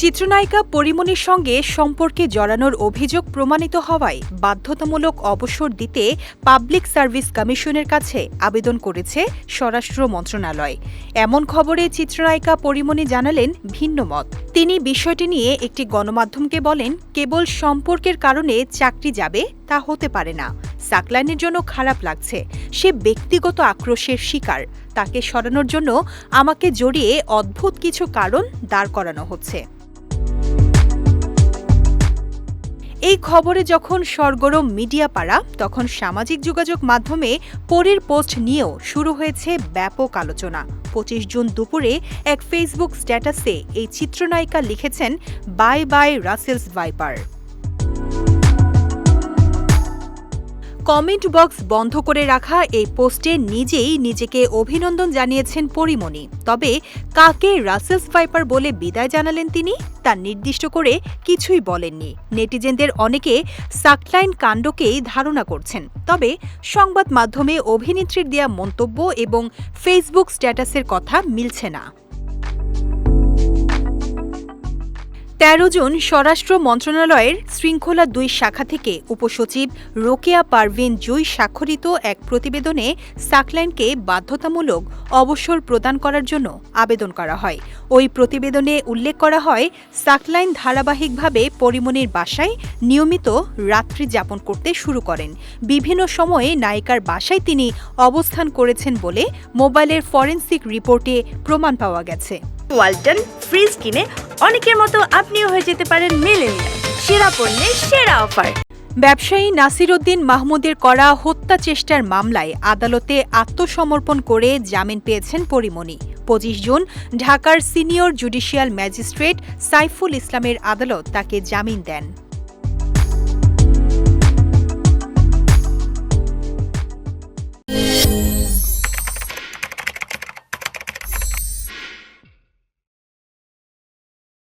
চিত্রনায়িকা পরিমণির সঙ্গে সম্পর্কে জড়ানোর অভিযোগ প্রমাণিত হওয়ায় বাধ্যতামূলক অবসর দিতে পাবলিক সার্ভিস কমিশনের কাছে আবেদন করেছে স্বরাষ্ট্র মন্ত্রণালয়। এমন খবরে চিত্রনায়িকা পরিমণি জানালেন ভিন্ন মত। তিনি বিষয়টি নিয়ে একটি গণমাধ্যমকে বলেন, কেবল সম্পর্কের কারণে চাকরি যাবে তা হতে পারে না। সাকলাইনের জন্য খারাপ লাগছে। সে ব্যক্তিগত আক্রোশের শিকার। তাকে সরানোর জন্য আমাকে জড়িয়ে অদ্ভুত কিছু কারণ দাঁড় করানো হচ্ছে। এই খবরে যখন সরগরম মিডিয়া পাড়া, তখন সামাজিক যোগাযোগ মাধ্যমে পরীর পোস্ট নিয়েও শুরু হয়েছে ব্যাপক আলোচনা। পঁচিশ জুন দুপুরে এক ফেসবুক স্ট্যাটাসে এই চিত্রনায়িকা লিখেছেন, bye bye Russell's viper. Comment box বন্ধ করে রাখা এই পোস্টে নিজেই নিজেকে অভিনন্দন জানিয়েছেন পরিমণি। তবে কাকে রাসেলস ভাইপার বলে বিদায় জানালেন তিনি, তা নির্দিষ্ট করে কিছুই বলেননি। নেটিজেনদের অনেকে সাকলাইন কাণ্ডকেই ধারণা করছেন। তবে সংবাদ মাধ্যমে অভিনেত্রীর দেয়া মন্তব্য এবং ফেসবুক স্ট্যাটাসের কথা মিলছে না। তেরো জন স্বরাষ্ট্র মন্ত্রণালয়ের শৃঙ্খলা দুই শাখা থেকে উপসচিব রোকেয়া পারভিন জুই স্বাক্ষরিত এক প্রতিবেদনে সাকলাইনকে বাধ্যতামূলক অবসর প্রদান করার জন্য আবেদন করা হয়। ওই প্রতিবেদনে উল্লেখ করা হয়, সাকলাইন ধারাবাহিকভাবে পরিমণির বাসায় নিয়মিত রাত্রি যাপন করতে শুরু করেন। বিভিন্ন সময়ে নায়িকার বাসায় তিনি অবস্থান করেছেন বলে মোবাইলের ফরেন্সিক রিপোর্টে প্রমাণ পাওয়া গেছে। ওয়ালটন ফ্রিজ কিনে অনেকের মতো আপনিও হয়ে যেতে পারেন মেলেনিয়া সেরা পণ্যের সেরা অফার। ব্যবসায়ী নাসির উদ্দিন মাহমুদের করা হত্যা চেষ্টার মামলায় আদালতে আত্মসমর্পণ করে জামিন পেয়েছেন পরিমণি। পঁচিশ জুন ঢাকার সিনিয়র জুডিশিয়াল ম্যাজিস্ট্রেট সাইফুল ইসলামের আদালত তাকে জামিন দেন।